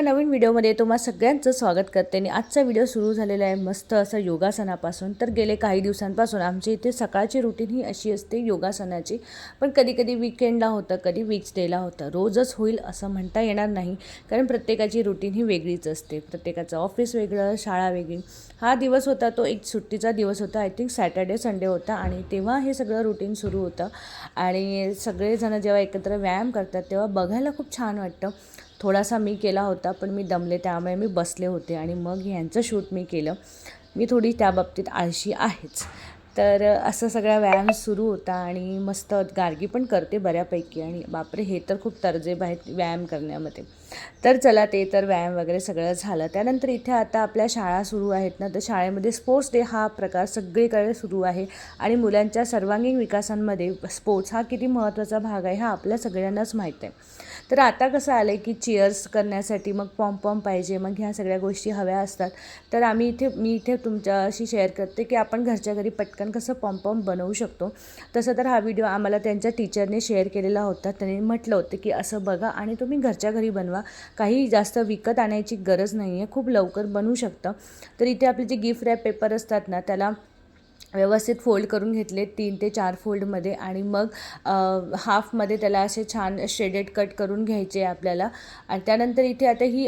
एका नवीन व्हिडिओमध्ये तुम्हा सगळ्यांचं स्वागत करते. आणि आजचा व्हिडिओ सुरू झालेला आहे मस्त असं योगासनापासून. तर गेले काही दिवसांपासून आमच्या इथे सकाळची रुटीन ही अशी असते योगासनाची. पण कधी कधी विकेंडला होतं कधी वीक्स डेला होतं. रोजच होईल असं म्हणता येणार नाही. कारण प्रत्येकाची रुटीन ही वेगळीच असते. प्रत्येकाचं ऑफिस वेगळं शाळा वेगळी. हा दिवस होता तो एक सुट्टीचा दिवस होता. आय थिंक सॅटर्डे संडे होता. आणि तेव्हा हे सगळं रुटीन सुरू होतं. आणि सगळेजण जेव्हा एकत्र व्यायाम करतात तेव्हा बघायला खूप छान वाटतं. थोडासा मी केला होता पण मी दमले. त्यामुळे मी बसले होते आणि मग ह्यांचं शूट मी केलं. मी थोडी त्या बाबतीत आळशी आहेच. तर असं सगळा व्यायाम सुरू होता आणि मस्त गार्गी पण करते बऱ्यापैकी आणि बापरे हे तर खूप तर्जेब आहेत व्यायाम करण्यामध्ये. तर चला ते तर व्यायाम वगैरे सगळं झालं. त्यानंतर इथे आता आपल्या शाळा सुरू आहेत ना तर शाळेमध्ये स्पोर्ट्स डे हा प्रकार सगळीकडे सुरू आहे आणि मुलांच्या सर्वांगीण विकासांमध्ये स्पोर्ट्स हा किती महत्त्वाचा भाग आहे हा आपल्या सगळ्यांनाच माहीत आहे. तर आता कसं आलं आहे की चिअर्स करण्यासाठी मग पॉम पॉम पाहिजे मग ह्या सगळ्या गोष्टी हव्या असतात. तर आम्ही इथे मी इथे तुमच्याशी शेअर करते की आपण घरच्या घरी पटकन कसं पॉम्पॉम बनवू शकतो. तसं तर हा व्हिडिओ आम्हाला त्यांच्या टीचरने शेअर केलेला होता. त्यांनी म्हटलं होतं की असं बघा आणि तुम्ही घरच्या घरी बनवा. काही जास्त विकत आणायची गरज नाही आहे खूप लवकर बनवू शकतं. तर इथे आपले जे गिफ्ट रॅप पेपर असतात ना त्याला व्यवस्थित फोल्ड करून घेतले तीन ते चार फोल्डमध्ये आणि मग हाफमध्ये त्याला असे छान शेडेड कट करून घ्यायचे आपल्याला. आणि त्यानंतर इथे आता ही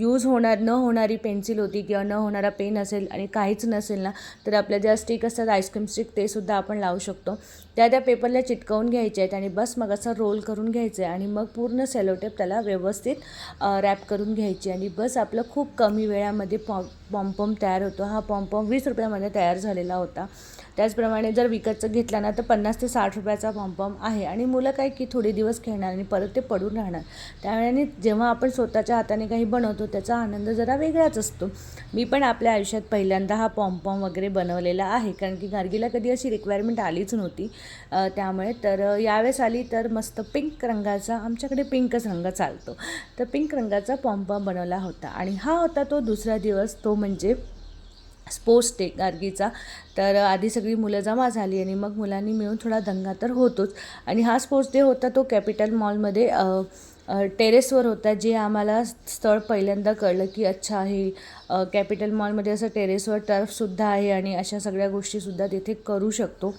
यूज होणार न होणारी पेन्सिल होती किंवा न होणारा पेन असेल आणि काहीच नसेल ना तर आपल्या ज्या स्टिक असतात आईस्क्रीम स्टिक ते सुद्धा आपण लावू शकतो. त्या त्या पेपरला चिटकवून घ्यायचे आहेत आणि बस मग असं रोल करून घ्यायचं आहे आणि मग पूर्ण सेलोटेप त्याला व्यवस्थित रॅप करून घ्यायची आणि बस आपलं खूप कमी वेळामध्ये पॉ पॉम्पॉम तयार होतो. हा पॉम्पॉम वीस रुपयामध्ये तयार झालेला होता. त्याचप्रमाणे जर विकतचं घेतला ना तर पन्नास ते साठ रुपयाचा पॉम्पॉम आहे. आणि मुलं काय की थोडे दिवस खेळणार आणि परत ते पडून राहणार. त्यावेळेने जेव्हा आपण स्वतःच्या हाताने काही बनवतो त्याचा आनंद जरा वेगळाच असतो. मी पण आपल्या आयुष्यात पहिल्यांदा हा पॉम्पॉम वगैरे बनवलेला आहे. कारण की गार्गीला कधी अशी रिक्वायरमेंट आलीच नव्हती. त्यामुळे तर यावेळेस आली तर मस्त पिंक रंगाचा आमच्याकडे पिंकच रंग चालतो. तर पिंक रंगाचा पॉम्पॉम बनवला होता. आणि हा होता तो दुसरा दिवस. तो म्हणजे स्पोर्ट्स डे गार्गीचा. तर आधी सगळी मुलं जमा झाली आणि मग मुलांनी मिळून थोडा दंगा तर होतोच. आणि हा स्पोर्ट्स डे होता तो कॅपिटल मॉलमध्ये टेरेसवर होता जे आम्हाला स्थळ पहिल्यांदा कळलं की अच्छा हे कॅपिटल मॉलमध्ये असं टेरेसवर टर्फसुद्धा आहे आणि अशा सगळ्या गोष्टीसुद्धा तिथे करू शकतो.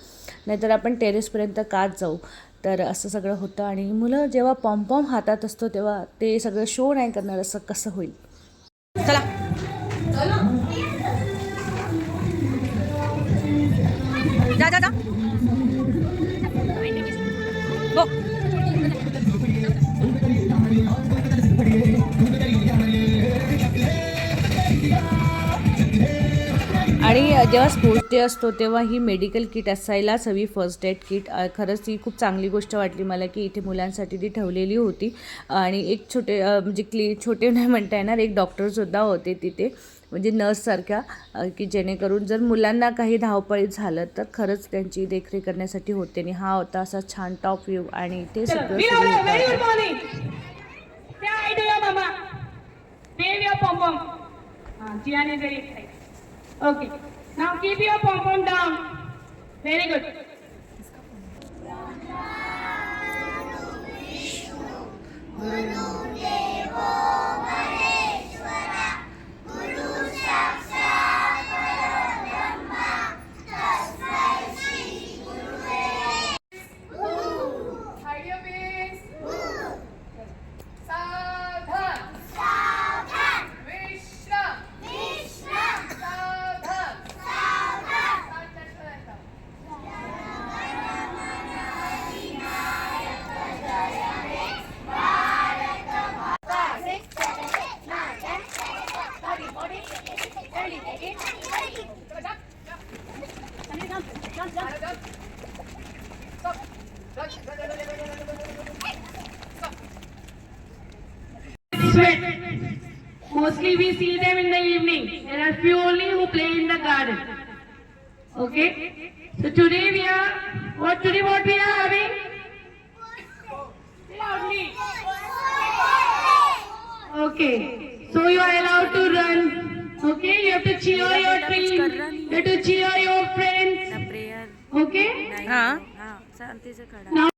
नाहीतर आपण टेरेसपर्यंत काच जाऊ. तर असं सगळं होतं आणि मुलं जेव्हा पॉम्पॉम हातात असतो तेव्हा ते सगळं शो नाही करणार असं कसं होईल? चला. आणि जेव्हा स्पोर्ट्स डे असतो तेव्हा ही मेडिकल किट असायलाच हवी फर्स्ट एड किट खरंच ही खूप चांगली गोष्ट वाटली मला की इथे मुलांसाठी ती ठेवलेली होती. आणि एक छोटे म्हणजे क्ली छोटे नाही म्हणता येणार एक डॉक्टरसुद्धा होते तिथे म्हणजे नर्ससारख्या की जेणेकरून जर मुलांना काही धावपळीत झालं तर खरंच त्यांची देखरेख करण्यासाठी होते. आणि हा होता असा छान टॉप व्ह्यू आणि ते सगळं Okay. Now keep your pom pom down. Very good. Hide Mostly we see them in the evening. There are few only who play in the garden. Okay? So today we are, what today what we are having? Loudly. Okay. So you are allowed to. Okay? You have to cheer your team. You have to cheer your friends. Okay? हां Now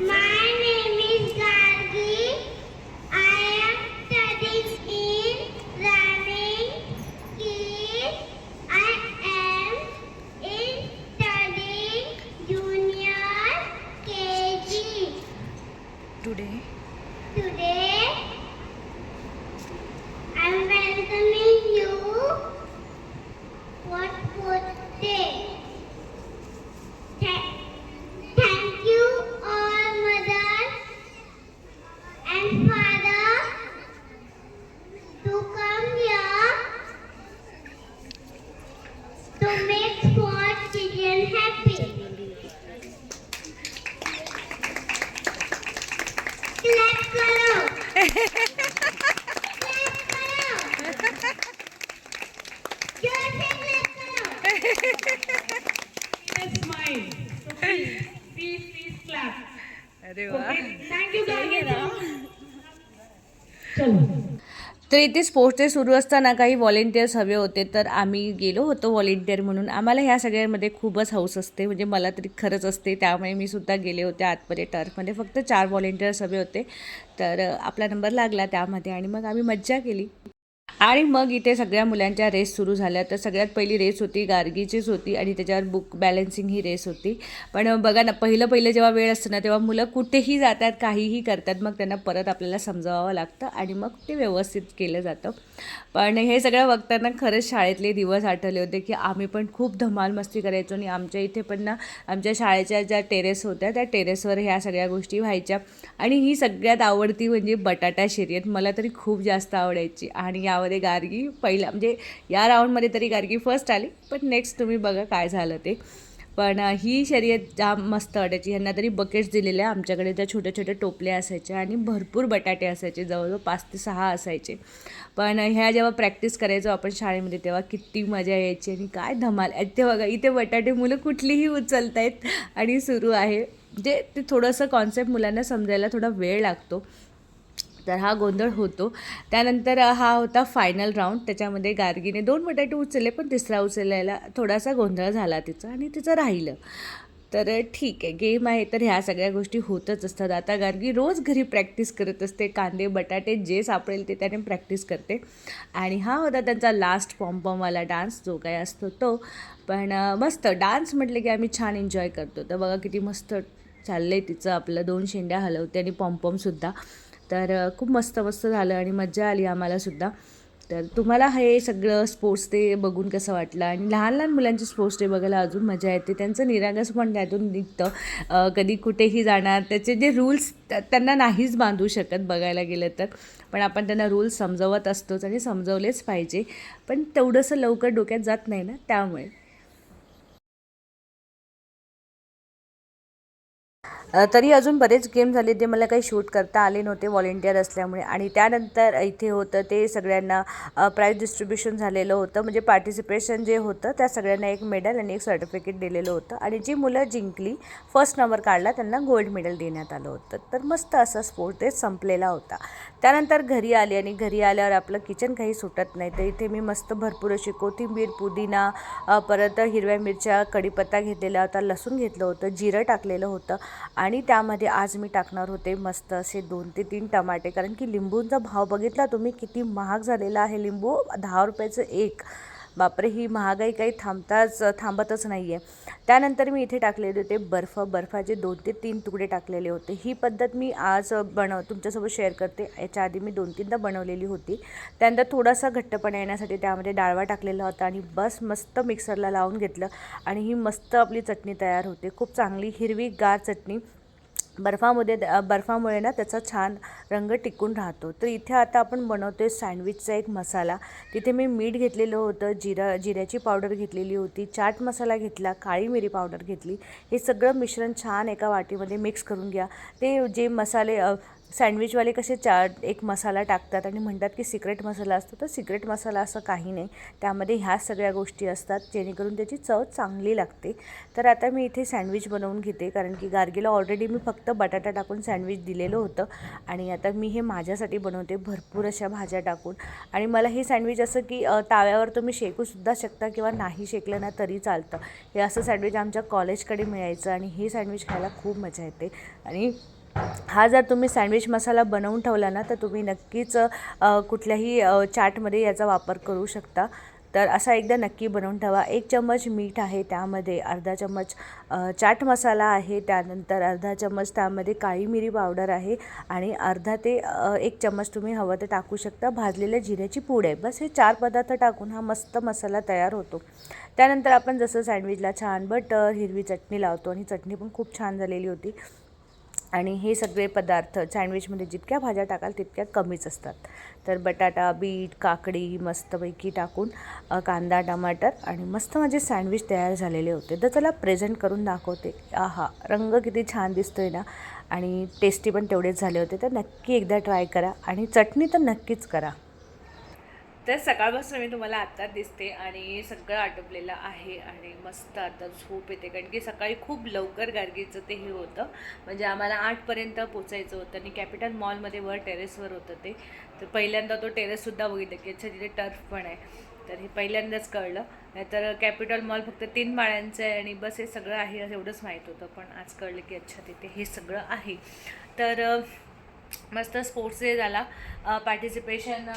My name is Gargi. तर इथे sports day सुरू असताना काही volunteers हवे होते तर आम्ही गेलो होतो व्हॉलेंटियर म्हणून. आम्हाला ह्या सगळ्यांमध्ये खूपच हौस असते म्हणजे मला तरी खरंच असते. त्यामुळे मी सुद्धा गेले होते आतमध्ये टर्फमध्ये. फक्त चार व्हॉलेंटियर्स हवे होते तर आपला नंबर लागला त्यामध्ये आणि मग आम्ही मज्जा केली. आणि मग इथे सगळ्या मुलांच्या रेस सुरू झाल्या. तर सगळ्यात पहिली रेस होती गार्गीचीच होती आणि त्याच्यावर बुक बॅलन्सिंग ही रेस होती. पण बघा ना पहिलं पहिलं जेव्हा वेळ असतं ना तेव्हा मुलं कुठेही जातात काहीही करतात मग त्यांना परत आपल्याला समजावावं लागतं आणि मग ते व्यवस्थित केलं जातं. पण हे सगळं बघताना खरंच शाळेतले दिवस आठवले होते की आम्ही पण खूप धमाल मस्ती करायचो आणि आमच्या इथे पण ना आमच्या शाळेच्या ज्या टेरेस होत्या त्या टेरेसवर ह्या सगळ्या गोष्टी व्हायच्या. आणि ही सगळ्यात आवडती म्हणजे बटाटा शर्यत मला तरी खूप जास्त आवडायची. आणि यामध्ये गार्गी पहिला म्हणजे या राऊंडमध्ये तरी गार्गी फर्स्ट आली पण नेक्स्ट तुम्ही बघा काय झालं ते. पण ही शर्यत जाम मस्त वाटायची. ह्यांना तरी बकेट्स दिलेल्या. आमच्याकडे त्या छोट्या छोट्या टोपल्या असायच्या आणि भरपूर बटाटे असायचे. जवळजवळ पाच ते सहा असायचे. पण ह्या जेव्हा प्रॅक्टिस करायचो आपण शाळेमध्ये तेव्हा किती मजा यायची आणि काय धमाल. ते बघा इथे बटाटे मुलं कुठलीही उचलत आहेत आणि सुरू आहे. जे ते थोडंसं कॉन्सेप्ट मुलांना समजायला थोडा वेळ लागतो. तर हा गोंधळ होतो. त्यानंतर हा होता फायनल राऊंड त्याच्यामध्ये गार्गीने दोन बटाटे उचलले पण तिसरा उचलायला थोडासा गोंधळ झाला तिचा आणि तिचं राहिलं. तर ठीक आहे. गेम आहे तर ह्या सगळ्या गोष्टी होतच असतात. आता गार्गी रोज घरी प्रॅक्टिस करत असते. कांदे बटाटे जे सापडेल ते त्याने प्रॅक्टिस करते. आणि हा होता त्यांचा लास्ट पॉम्पॉमवाला डान्स जो काय असतो तो. पण मस्त डान्स म्हटलं की आम्ही छान एन्जॉय करतो. तर बघा किती मस्त चाललं आहे तिचं आपलं दोन शेंड्या हलवते आणि पॉम्पॉमसुद्धा तर खूप मस्त मस्त झालं आणि मज्जा आली आम्हाला सुद्धा. तर तुम्हाला हे सगळं स्पोर्ट्स डे बघून कसं वाटलं? आणि लहान लहान मुलांचे स्पोर्ट्स डे बघायला अजून मजा येते. त्यांचं निरागस पण त्यातून निघतं. कधी कुठेही जाणार. त्याचे जे रूल्स त्यांना नाहीच बांधू शकत बघायला गेलं तर. पण आपण त्यांना रूल्स समजवत असतोच आणि समजवलेच पाहिजे. पण तेवढंसं लवकर डोक्यात जात नाही ना त्यामुळे. तरी अजून बरेच गेम झाले ते मला काही शूट करता आले नव्हते व्हॉलेंटियर असल्यामुळे. आणि त्यानंतर इथे होतं ते सगळ्यांना प्राईज डिस्ट्रीब्युशन झालेलं होतं. म्हणजे पार्टिसिपेशन जे होतं त्या सगळ्यांना एक मेडल आणि एक सर्टिफिकेट दिलेलं होतं. आणि जी मुलं जिंकली फर्स्ट नंबर काढला त्यांना गोल्ड मेडल देण्यात आलं होतं. तर मस्त असा स्पोर्ट ते संपलेला होता. त्यानंतर घरी आले आणि घरी आल्यावर आपलं किचन काही सुटत नाही. तर इथे मी मस्त भरपूर अशी कोथिंबीर पुदिना परत हिरव्या मिरच्या कढीपत्ता घेतलेला होता लसूण घेतलं होतं जिरं टाकलेलं होतं. आणि त्यामध्ये आज मी टाकणार होते मस्त असे दोन ते तीन टमाटे. कारण की लिंबूंचा भाव बघितला तुम्ही किती महाग झालेला आहे लिंबू. दहा रुपयाचं एक. बापरे ही महागाई काही थांबताच थांबतच नाही आहे त्यानंतर मी इथे टाकलेले होते बर्फ. बर्फाचे दोन ते तीन तुकडे टाकलेले होते. ही पद्धत मी आज बनव तुमच्यासोबत शेअर करते. याच्या आधी मी दोन तीनदा बनवलेली होती. त्यानंतर थोडासा घट्टपणा येण्यासाठी त्यामध्ये डाळवा टाकलेला होता आणि बस मस्त मिक्सरला लावून घेतलं आणि ही मस्त आपली चटणी तयार होते. खूप चांगली हिरवी गार चटणी. बर्फामध्ये बर्फामुळे ना त्याचा छान रंग टिकून राहतो. तर इथे आता आपण बनवतो आहे सँडविचचा एक मसाला. तिथे मी मीठ घेतलेलं होतं जिरा जिऱ्याची पावडर घेतलेली होती चाट मसाला घेतला काळी मिरी पावडर घेतली. हे सगळं मिश्रण छान एका वाटीमध्ये मिक्स करून घ्या. ते जे मसाले सँडविचवाले कसे चाट एक मसाला टाकतात आणि म्हणतात की सिक्रेट मसाला असतो तर सिक्रेट मसाला असं काही नाही. त्यामध्ये ह्या सगळ्या गोष्टी असतात जेणेकरून त्याची चव चांगली लागते. तर आता मी इथे सँडविच बनवून घेते कारण की गार्गीला ऑलरेडी मी फक्त बटाटा टाकून सँडविच दिलेलं होतं. आणि आता मी हे माझ्यासाठी बनवते भरपूर अशा भाज्या टाकून. आणि मला हे सँडविच असं की ताव्यावर तुम्ही शेकूसुद्धा शकता किंवा नाही शेकलं ना तरी चालतं. हे असं सँडविच आमच्या कॉलेजकडे मिळायचं आणि हे सँडविच खायला खूप मजा येते. आणि हा जर तुम्ही सँडविच मसाला बनवून ठेवला ना तर तुम्ही नक्कीच कुठल्याही चाटमध्ये याचा वापर करू शकता. तर असा एकदा नक्की बनवून ठेवा. एक चम्मच मीठ आहे त्यामध्ये अर्धा चम्मच चाट मसाला आहे त्यानंतर अर्धा चम्मच त्यामध्ये काळी मिरी पावडर आहे आणि अर्धा ते एक चम्मच तुम्ही हवं तर टाकू शकता. भाजलेल्या जिऱ्याची पूड आहे. बस हे चार पदार्थ टाकून हा मस्त मसाला तयार होतो. त्यानंतर आपण जसं सँडविचला छान बटर हिरवी चटणी लावतो आणि चटणी पण खूप छान झालेली होती. आणि हे सगळे पदार्थ सँडविचमध्ये जितक्या भाज्या टाकाल तितक्या कमीच असतात. तर बटाटा बीट काकडी मस्तपैकी टाकून कांदा टमाटर आणि मस्त माझे सँडविच तयार झालेले होते. तर त्याला प्रेझेंट करून दाखवते. आहा रंग किती छान दिसतो आहे ना? आणि टेस्टी पण तेवढेच झाले होते. तर नक्की एकदा ट्राय करा आणि चटणी तर नक्कीच करा. तर सकाळपासून मी तुम्हाला आत्ता दिसते आणि सगळं आटोपलेलं आहे आणि मस्त आता झोप येते. कारण की सकाळी खूप लवकर गार्गीचं ते हे होतं. म्हणजे आम्हाला आठपर्यंत पोचायचं होतं आणि कॅपिटल मॉलमध्ये वर टेरेसवर होतं ते. तर पहिल्यांदा तो टेरेससुद्धा बघितलं की अच्छा तिथे टर्फ पण आहे. तर हे पहिल्यांदाच कळलं. नाहीतर कॅपिटल मॉल फक्त तीन माळ्यांचं आहे आणि बस हे सगळं आहे असं एवढंच माहीत होतं. पण आज कळलं की अच्छा तिथे हे सगळं आहे. तर मस्त स्पोर्ट्स डे झाला. पार्टिसिपेशन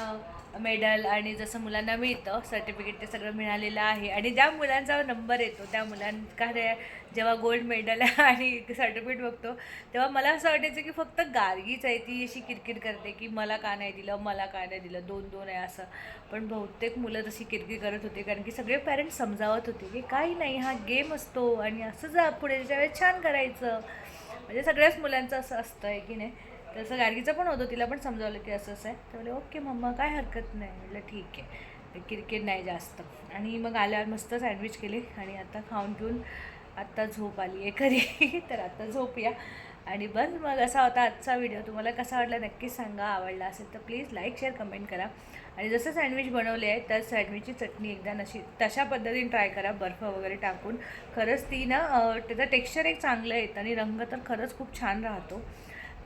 मेडल आणि जसं मुलांना मिळतं सर्टिफिकेट ते सगळं मिळालेलं आहे. आणि ज्या मुलांचा नंबर येतो त्या मुलांकडे जेव्हा गोल्ड मेडल आणि सर्टिफिकेट बघतो तेव्हा मला असं वाटायचं की फक्त गार्गीच आहे ती अशी किरकिर करते की मला का नाही दिलं मला का नाही दिलं दोन दोन आहे असं. पण बहुतेक मुलं तशी किरकिर करत होते कारण की सगळे पॅरेंट्स समजावत होते की काही नाही हा गेम असतो आणि असं जा पुढे वेळेस छान करायचं. म्हणजे सगळ्याच मुलांचं असं असतं आहे की नाही. तसं गार्गीचं पण होतं तिला पण समजावलं की असं असं आहे. तर ओके मम्मा काय हरकत नाही. म्हटलं ठीक आहे. क्रिकेट नाही जास्त. आणि मग आल्यावर मस्त सँडविच केले आणि आता खाऊन पिऊन आत्ता झोप आली आहे खरी. तर आता झोपूया. आणि बस मग असा होता आजचा व्हिडिओ तुम्हाला कसा वाटला नक्कीच सांगा. आवडला असेल तर प्लीज लाईक शेअर कमेंट करा. आणि जसं सँडविच बनवले आहे तर सँडविचची चटणी एकदा नशी तशा पद्धतीने ट्राय करा. बर्फ वगैरे टाकून. खरंच ती ना त्याचं टेक्स्चर एक चांगलं येतं आणि रंग तर खरंच खूप छान राहतो.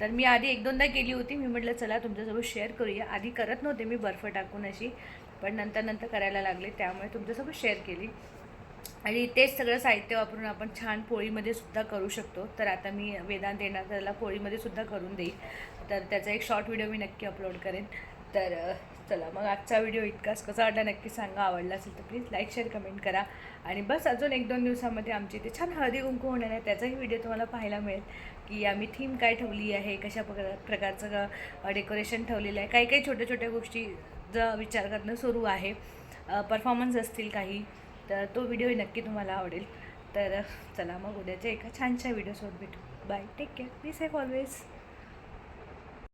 तर मी आधी एक दोनदा केली होती. मी म्हटलं चला तुमच्यासोबत शेअर करूया. आधी करत नव्हते मी बर्फ टाकून अशी पण नंतर नंतर करायला लागले त्यामुळे तुमच्यासोबत शेअर केली. आणि तेच सगळं साहित्य वापरून आपण छान पोळीमध्ये सुद्धा करू शकतो. तर आता मी वेदांत येणार त्याला पोळीमध्ये सुद्धा करून देईल. तर त्याचा एक शॉर्ट व्हिडिओ मी नक्की अपलोड करेन. तर चला मग आजचा व्हिडिओ इतकाच. कसा वाटला नक्की सांगा. आवडला असेल तर प्लीज लाईक शेअर कमेंट करा. आणि बस अजून एक दोन दिवसामध्ये आमची इथे छान हळदी कुंकू होणार आहे. त्याचाही व्हिडिओ तुम्हाला पाहायला मिळेल. की आम्ही थीम काय ठेवली आहे कशा प्रकार प्रकारचं डेकोरेशन ठेवलेलं आहे. काही काही छोट्या छोट्या गोष्टीचा विचार करणं सुरू आहे. परफॉर्मन्स असतील काही तर तो व्हिडिओ नक्की तुम्हाला आवडेल. तर चला मग उद्याच्या एका छानशा व्हिडिओसोबत भेटू. Bye take care please have always